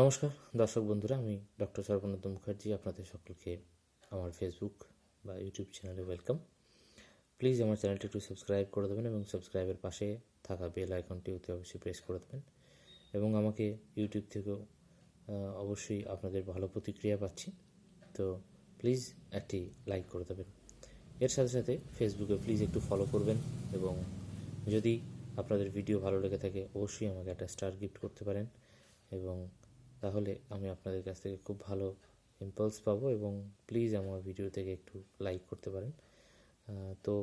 নমস্কার, দর্শক বন্ধুরা, আমি ডক্টর সর্বানন্দ মুখার্জি, আপনাদের সকলকে আমার ফেসবুক বা ইউটিউব চ্যানেলে ওয়েলকাম প্লিজ আমার চ্যানেলটি একটু সাবস্ক্রাইব করে দেবেন এবং সাবস্ক্রাইবের পাশে থাকা বেল আইকনটি অতি অবশ্যই প্রেস করে দেবেন এবং আমাকে ইউটিউব থেকেও অবশ্যই আপনাদের ভালো প্রতিক্রিয়া পাচ্ছি। তো প্লিজ একটি লাইক করে দেবেন। এর সাথে সাথে ফেসবুকে প্লিজ একটু ফলো করবেন এবং যদি আপনাদের ভিডিও ভালো লেগে থাকে, অবশ্যই আমাকে একটা স্টার গিফট করতে পারেন এবং তাহলে আমি আপনাদের কাছ থেকে খুব ভালো ইম্পালস পাবো এবং প্লিজ আমার ভিডিও থেকে একটু লাইক করতে পারেন। তো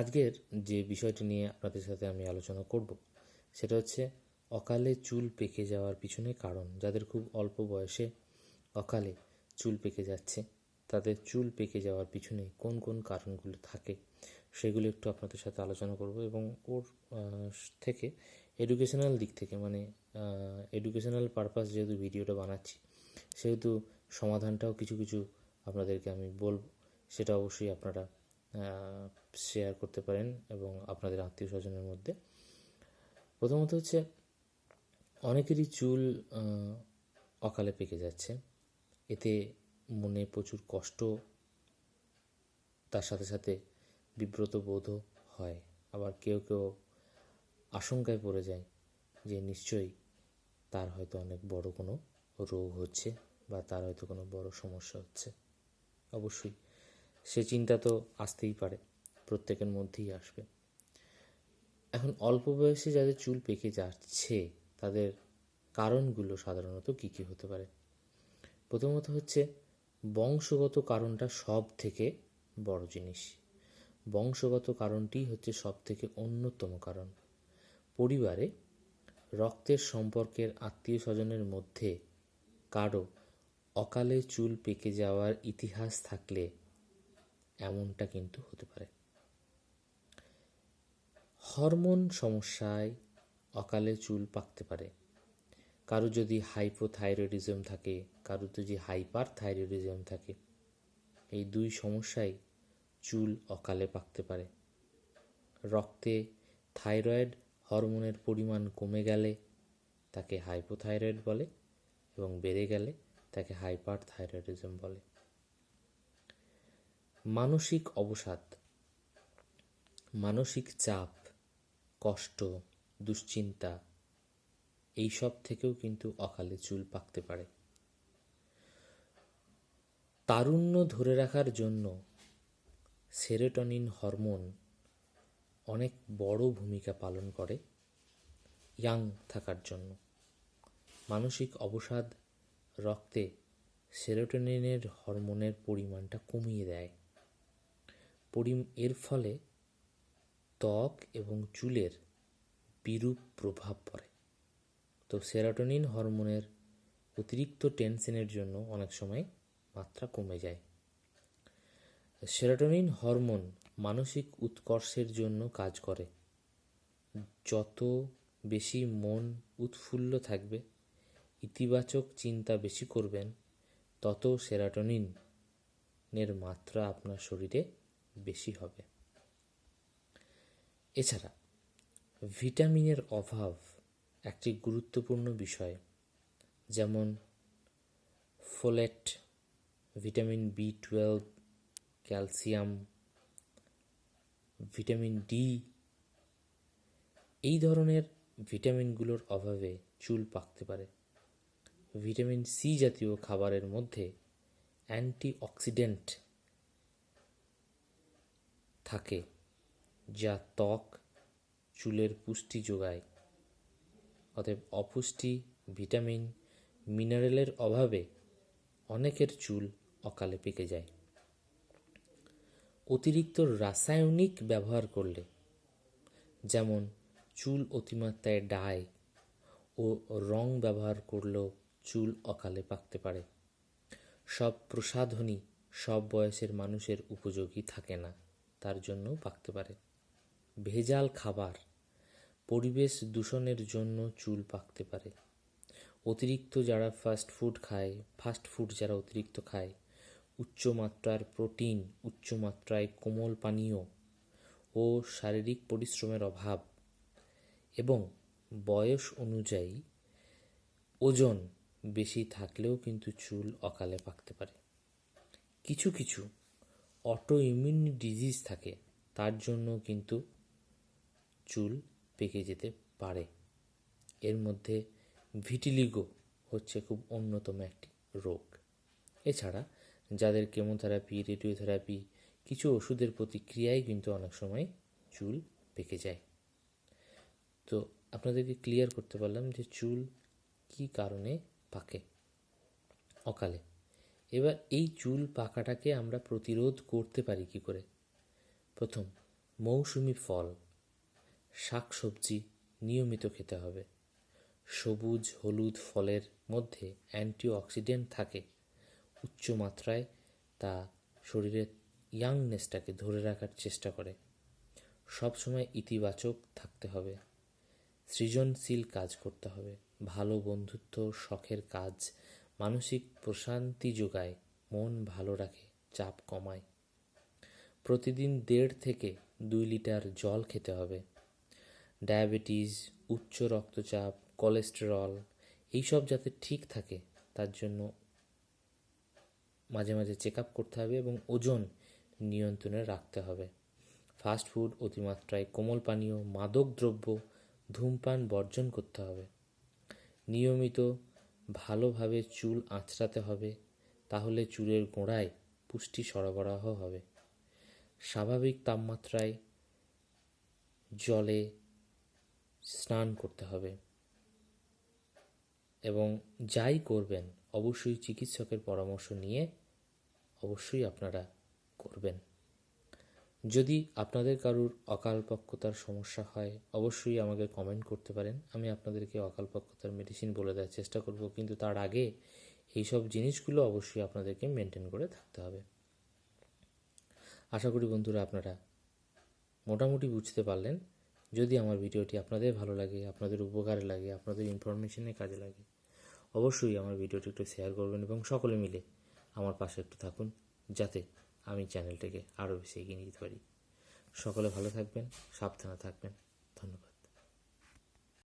আজকের যে বিষয়টি নিয়ে আপনাদের সাথে আমি আলোচনা করব, সেটা হচ্ছে অকালে চুল পেকে যাওয়ার পিছনে কারণ। যাদের খুব অল্প বয়সে অকালে চুল পেকে যাচ্ছে, তাদের চুল পেকে যাওয়ার পিছনে কোন কোন কারণগুলো থাকে? সেগুলো একটু আপনাদের সাথে আলোচনা করব এবং ওর থেকে এডুকেশনাল দিক থেকে মানে এডুকেশনাল পারপাস যেহেতু ভিডিওটা বানাচ্ছি, সেহেতু সমাধানটাও কিছু কিছু আপনাদেরকে আমি বলব, সেটা অবশ্যই আপনারা শেয়ার করতে পারেন এবং আপনাদের আত্মীয় স্বজনের মধ্যে। প্রথমত হচ্ছে, অনেকেরই চুল অকালে পেকে যাচ্ছে, এতে মনে প্রচুর কষ্ট, তার সাথে সাথে বিব্রত বোধও হয়। আবার কেউ কেউ আশঙ্কায় পড়ে যায় যে নিশ্চয়ই তার হয়তো অনেক বড় কোনো রোগ হচ্ছে বা তার হয়তো কোনো বড় সমস্যা হচ্ছে। অবশ্যই সে চিন্তা তো আসতেই পারে, প্রত্যেকের মধ্যেই আসবে। এখন অল্প বয়সে যাদের চুল পেকে যাচ্ছে, তাদের কারণগুলো সাধারণত কী কী হতে পারে? প্রথমত হচ্ছে বংশগত কারণটা সব থেকে বড় জিনিস। বংশগত কারণটি হচ্ছে সবথেকে অন্যতম কারণ। পরিবারে রক্তের সম্পর্কের আত্মীয় স্বজনের মধ্যে কারও অকালে চুল পেকে যাওয়ার ইতিহাস থাকলে এমনটা কিন্তু হতে পারে। হরমোন সমস্যায় অকালে চুল পাকতে পারে। কারও যদি হাইপোথাইরয়েডিজম থাকে কারও যদি হাইপার থাইরয়েডিজম থাকে, এই দুই সমস্যায় চুল অকালে পাকতে পারে। রক্তে থাইরয়েড হরমোনের পরিমাণ কমে গেলে তাকে হাইপোথাইরয়েড বলে এবং বেড়ে গেলে তাকে হাইপার থাইরয়েডিজম বলে। মানসিক অবসাদ। মানসিক চাপ, কষ্ট, দুশ্চিন্তা, এইসব থেকেও কিন্তু অকালে চুল পাকতে পারে। তারুণ্য ধরে রাখার জন্য সেরেটনিন হরমোন অনেক বড় ভূমিকা পালন করে ইয়াং থাকার জন্য। মানসিক অবসাদ রক্তে সেরোটোনিনের হরমোনের পরিমাণটা কমিয়ে দেয়। পরি, এর ফলে ত্বক এবং চুলের বিরূপ প্রভাব পড়ে। তো সেরাটোনিন হরমোনের অতিরিক্ত টেনশনের জন্য অনেক সময় মাত্রা কমে যায়। সেরাটোনিন হরমোন মানসিক উৎকর্ষের জন্য কাজ করে। যত বেশি মন উৎফুল্ল থাকবে, ইতিবাচক চিন্তা বেশি করবেন, তত সেরাটোনিনের মাত্রা আপনার শরীরে বেশি হবে। এছাড়া, ভিটামিনের অভাব একটি গুরুত্বপূর্ণ বিষয়, যেমন folate, vitamin B twelve calcium, vitamin D, এই ধরনের ভিটামিনগুলোর অভাবে চুল পাকতে পারে। ভিটামিন সি জাতীয় খাবারের মধ্যে অ্যান্টিঅক্সিডেন্ট থাকে, যা ত্বক, চুলের পুষ্টি যোগায়। অতএব অপুষ্টি, ভিটামিন, মিনারেলের অভাবে অনেকের চুল অকালে পেকে যায়। অতিরিক্ত রাসায়নিক ব্যবহার করলে, যেমন চুল অতিমাত্রায় ডাই ও রং ব্যবহার করলেও চুল অকালে পাকতে পারে। সব প্রসাধনী, সব বয়সের মানুষের উপযোগী থাকে না, তার জন্য পাকতে পারে। ভেজাল খাবার, পরিবেশ দূষণের জন্য চুল পাকতে পারে। অতিরিক্ত যারা ফাস্ট ফুড খায় ফাস্ট ফুড যারা অতিরিক্ত খায় উচ্চমাত্রার প্রোটিন, উচ্চমাত্রায় কোমল পানীয় ও শারীরিক পরিশ্রমের অভাব এবং বয়স অনুযায়ী ওজন বেশি থাকলেও কিন্তু চুল অকালে পাকতে পারে। কিছু কিছু অটো ইমিউন ডিজিজ থাকে, তার জন্য কিন্তু চুল পেকে যেতে পারে। এর মধ্যে ভিটিলিগো হচ্ছে খুব অন্যতম একটি রোগ। এছাড়া যাদের কেমোথেরাপি, রেডিওথেরাপি কিছু ওষুধের প্রতিক্রিয়ায় কিন্তু অনেক সময় চুল পেকে যায়। তো আপনাদেরকে ক্লিয়ার করতে পারলাম যে চুল কী কারণে পাকে? অকালে। এবার এই চুল পাকাটাকে আমরা প্রতিরোধ করতে পারি কি করে? প্রথম, মৌসুমি ফল। শাকসবজি নিয়মিত খেতে হবে। সবুজ, হলুদ ফলের মধ্যে অ্যান্টিঅক্সিডেন্ট থাকে। উচ্চ মাত্রায় তা শরীরের ইয়াংনেসটাকে ধরে রাখার চেষ্টা করে। সবসময় ইতিবাচক থাকতে হবে। সৃজনশীল কাজ করতে হবে। ভালো বন্ধুত্ব, শখের কাজ, মানসিক প্রশান্তি যোগায় মন ভালো রাখে, চাপ কমায়। প্রতিদিন দেড় থেকে দুই লিটার জল খেতে হবে। ডায়াবেটিস, উচ্চ রক্তচাপ, কোলেস্টেরল, এইসব যাতে ঠিক থাকে, তার জন্য মাঝে মাঝে চেক আপ করতে হবে এবং ওজন নিয়ন্ত্রণে রাখতে হবে। ফাস্ট ফুড অতিমাত্রায় কোমল পানীয়, মাদক দ্রব্য, ধূমপান বর্জন করতে হবে। নিয়মিত ভালোভাবে চুল আঁচড়াতে হবে, তাহলে চুলের গোড়ায় পুষ্টি সরবরাহ হবে। স্বাভাবিক তাপমাত্রায় জলে স্নান করতে হবে। এবং যাই করবেন, অবশ্যই চিকিৎসকের পরামর্শ নিয়ে অবশ্যই আপনারা করবেন। যদি আপনাদের কারুর অকালপক্কতার সমস্যা হয়, অবশ্যই আমাকে কমেন্ট করতে পারেন। আমি আপনাদেরকে অকালপক্কতার মেডিসিন বলে দেওয়ার চেষ্টা করব, কিন্তু তার আগে এই সব জিনিসগুলো অবশ্যই আপনাদেরকে মেনটেন করে থাকতে হবে। আশা করি বন্ধুরা আপনারা মোটামুটি বুঝতে পারলেন। যদি আমার ভিডিওটি আপনাদের ভালো লাগে, আপনাদের উপকারে লাগে, আপনাদের ইনফরমেশনে কাজে লাগে, অবশ্যই আমার ভিডিওটি একটু শেয়ার করবেন এবং সকলে মিলে আমার পাশে একটু থাকুন, যাতে আমি চ্যানেলটাকে আরও বেশি এগিয়ে নিয়ে যেতে পারি। সকলে ভালো থাকবেন, সাবধানে থাকবেন। ধন্যবাদ।